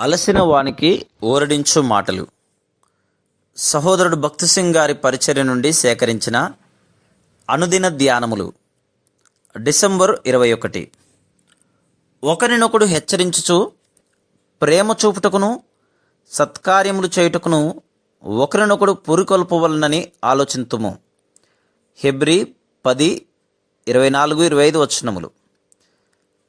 అలసిన వానికి ఓరడించు మాటలు. సహోదరుడు భక్తి సింగ్ గారి పరిచర్య నుండి సేకరించిన అనుదిన ధ్యానములు. డిసెంబర్ ఇరవై ఒకటి. ఒకరినొకడు హెచ్చరించుచు ప్రేమ చూపుటకును సత్కార్యములు చేయుటకును ఒకరినొకడు పురికొల్పవలనని ఆలోచింతుము. హెబ్రి పది ఇరవై నాలుగు ఇరవై ఐదు వచనములు.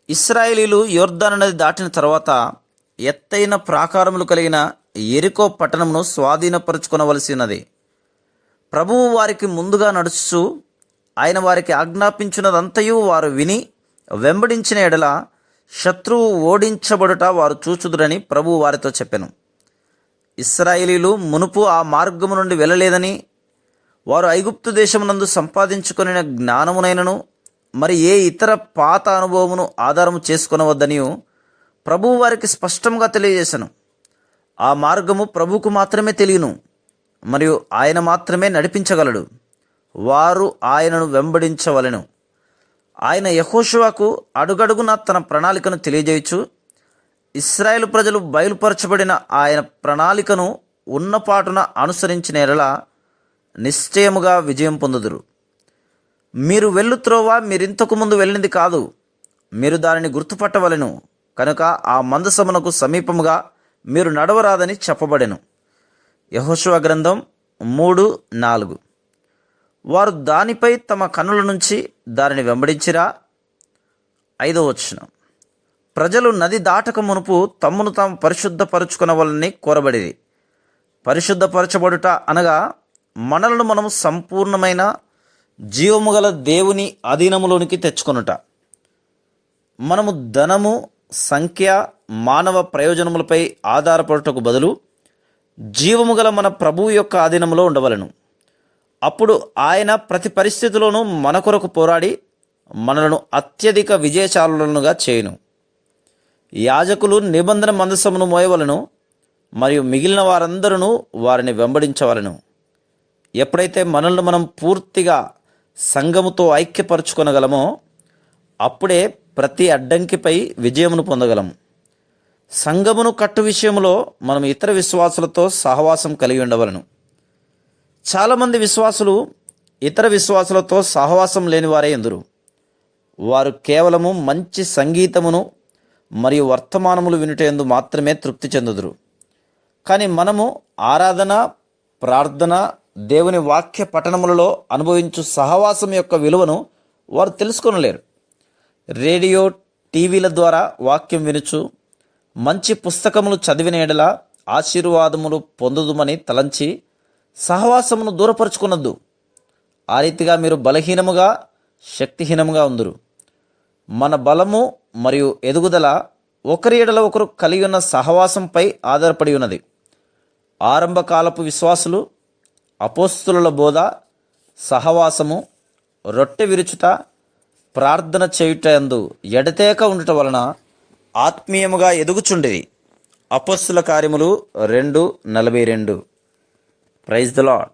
ఇస్రాయేలీలు యోర్ధన్ నది దాటిన తర్వాత ఎత్తైన ప్రాకారములు కలిగిన ఎరికో పట్టణమును స్వాధీనపరుచుకొనవలసి ప్రభువు వారికి ముందుగా నడుచు ఆయన వారికి ఆజ్ఞాపించినదంతయు వారు విని వెంబడించిన ఎడల శత్రువు ఓడించబడుట వారు చూచుదురని ప్రభువు వారితో చెప్పాను. ఇస్రాయేలీలు మునుపు ఆ మార్గము నుండి వెళ్ళలేదని వారు ఐగుప్తు దేశమునందు సంపాదించుకుని జ్ఞానమునైనను మరి ఏ ఇతర పాత అనుభవమును ఆధారము చేసుకొనవద్దనియు ప్రభువు వారికి స్పష్టంగా తెలియజేశాను ఆ మార్గము ప్రభువుకు మాత్రమే తెలియను మరియు ఆయన మాత్రమే నడిపించగలడు. వారు ఆయనను వెంబడించవలెను. ఆయన యహోషువాకు అడుగడుగున తన ప్రణాళికను తెలియజేయచ్చు ఇస్రాయేల్ ప్రజలు బయలుపరచబడిన ఆయన ప్రణాళికను ఉన్నపాటున అనుసరించిన ఎడల నిశ్చయముగా విజయం పొందుదురు. మీరు వెళ్ళు త్రోవ మీరింతకు ముందు వెళ్ళింది కాదు మీరు దానిని గుర్తుపట్టవలెను. కనుక ఆ మందసమునకు సమీపముగా మీరు నడవరాదని చెప్పబడెను. యహోశివ గ్రంథం మూడు నాలుగు. వారు దానిపై తమ కనుల నుంచి దానిని వెంబడించిరా? ఐదో వచ్చిన ప్రజలు నది దాటక మునుపు తమ్మును తాము పరిశుద్ధపరుచుకునవలని కోరబడేది పరిశుద్ధపరచబడుట అనగా మనలను మనము సంపూర్ణమైన జీవము గల దేవుని అధీనములోనికి తెచ్చుకొనుట. మనము ధనము సంఖ్య మానవ ప్రయోజనములపై ఆధారపడుటకు బదులు జీవము గల మన ప్రభువు యొక్క ఆధీనంలో ఉండవలను. అప్పుడు ఆయన ప్రతి పరిస్థితిలోనూ మన కొరకు పోరాడి మనలను అత్యధిక విజయశాలులుగా చేయును. యాజకులు నిబంధన మందసమును మోయవలను మరియు మిగిలిన వారందరూ వారిని వెంబడించవలను. ఎప్పుడైతే మనల్ని మనం పూర్తిగా సంఘముతో ఐక్యపరచుకొనగలమో అప్పుడే ప్రతి అడ్డంకిపై విజయమును పొందగలం. సంగమును కట్టు విషయంలో మనం ఇతర విశ్వాసులతో సహవాసం కలిగి ఉండవలను. చాలామంది విశ్వాసులు ఇతర విశ్వాసులతో సహవాసం లేని వారే ఎందురు? వారు కేవలము మంచి సంగీతమును మరియు వర్తమానములు వినుటందు మాత్రమే తృప్తి చెందుదురు. కానీ మనము ఆరాధన ప్రార్థన దేవుని వాక్య పఠనములలో అనుభవించు సహవాసం యొక్క విలువను వారు తెలుసుకొనలేరు. రేడియో టీవీల ద్వారా వాక్యం వినుచు మంచి పుస్తకములు చదివిన ఎడల ఆశీర్వాదములు పొందుదుమని తలంచి సహవాసమును దూరపరుచుకున్నద్దు ఆ రీతిగా మీరు బలహీనముగా శక్తిహీనముగా ఉందురు. మన బలము మరియు ఎదుగుదల ఒకరి ఎడల ఒకరు కలిగి ఉన్న సహవాసంపై ఆధారపడి ఉన్నది ఆరంభకాలపు విశ్వాసులు అపోస్తుల బోధ సహవాసము రొట్టె విరుచుట ప్రార్థన చేయుటందు ఎడతేక ఉండటం వలన ఆత్మీయముగా ఎదుగుచుండేది అపస్సుల కార్యములు రెండు నలభై రెండు. Praise the lord